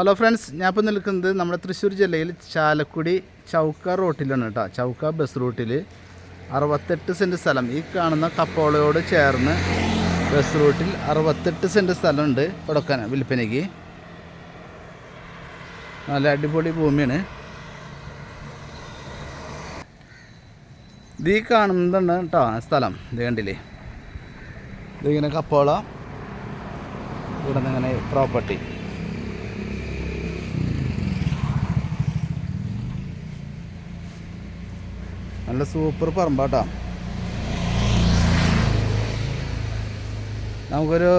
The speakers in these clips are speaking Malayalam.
ഹലോ ഫ്രണ്ട്സ് ഞാൻ ഇപ്പോൾ നിൽക്കുന്നത് നമ്മുടെ തൃശ്ശൂർ ജില്ലയിൽ ചാലക്കുടി ചൗക്ക റോട്ടിലാണ് കേട്ടോ. ചൗക്ക ബസ് റൂട്ടിൽ അറുപത്തെട്ട് സെന്റ് സ്ഥലം. ഈ കാണുന്ന കപ്പോളയോട് ചേർന്ന് ബസ് റൂട്ടിൽ അറുപത്തെട്ട് സെന്റ് സ്ഥലമുണ്ട് കൊടുക്കാൻ വിൽപ്പനയ്ക്ക്. നല്ല അടിപൊളി ഭൂമിയാണ്. ഇത് ഈ കാണുന്നതാണ് കേട്ടോ സ്ഥലം. ഇത് കണ്ടില്ലേ? ഇതിങ്ങനെ കപ്പോള. ഇവിടെ നിന്ന് ഇങ്ങനെ പ്രോപ്പർട്ടി നല്ല സൂപ്പർ പറമ്പാട്ടാ. നമുക്കൊരു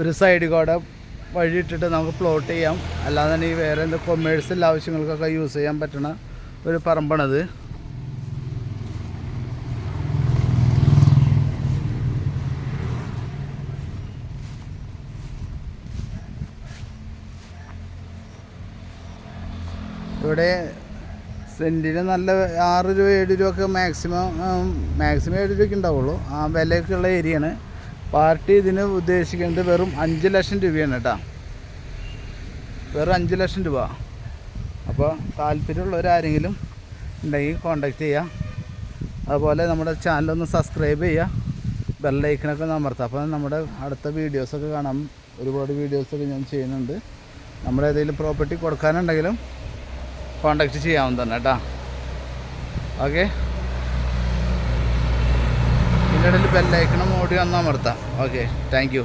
ഒരു സൈഡ് കൂടെ വഴി ഇട്ടിട്ട് നമുക്ക് പ്ലോട്ട് ചെയ്യാം. അല്ലാതെ തന്നെ ഈ വേറെ എന്ത് കൊമേഴ്സ്യൽ ആവശ്യങ്ങൾക്കൊക്കെ യൂസ് ചെയ്യാൻ പറ്റണ ഒരു പറമ്പാണത്. ഇവിടെ സെന്റിന് നല്ല ആറ് രൂപ ഏഴ് രൂപ ഒക്കെ മാക്സിമം മാക്സിമം ഏഴ് രൂപയ്ക്ക് ഉണ്ടാവുള്ളൂ. ആ വിലയൊക്കെ ഉള്ള ഏരിയയാണ് പാർട്ടി ഇതിന് ഉദ്ദേശിക്കുന്നത് വെറും അഞ്ച് ലക്ഷം രൂപയാണ് കേട്ടോ. വെറും അഞ്ച് ലക്ഷം രൂപ. അപ്പോൾ താല്പര്യമുള്ളവരാരെങ്കിലും ഉണ്ടെങ്കിൽ കോണ്ടാക്ട് ചെയ്യുക അതുപോലെ നമ്മുടെ ചാനലൊന്ന് സബ്സ്ക്രൈബ് ചെയ്യുക ബെല്ലൈക്കണൊക്കെ ഒന്ന് അമർത്തുക അപ്പോൾ നമ്മുടെ അടുത്ത വീഡിയോസൊക്കെ കാണാം. ഒരുപാട് വീഡിയോസൊക്കെ ഞാൻ ചെയ്യുന്നുണ്ട്. നമ്മുടെ ഏതെങ്കിലും പ്രോപ്പർട്ടി കൊടുക്കാനുണ്ടെങ്കിലും കോണ്ടാക്ട് ചെയ്യാവുന്നതാണ് കേട്ടോ. ഓക്കെ ഇതിന്റെ ഇടയിൽ ബെല്ലൈക്കണം ഓടി വന്നാൽ അമർത്താം ഓക്കെ താങ്ക്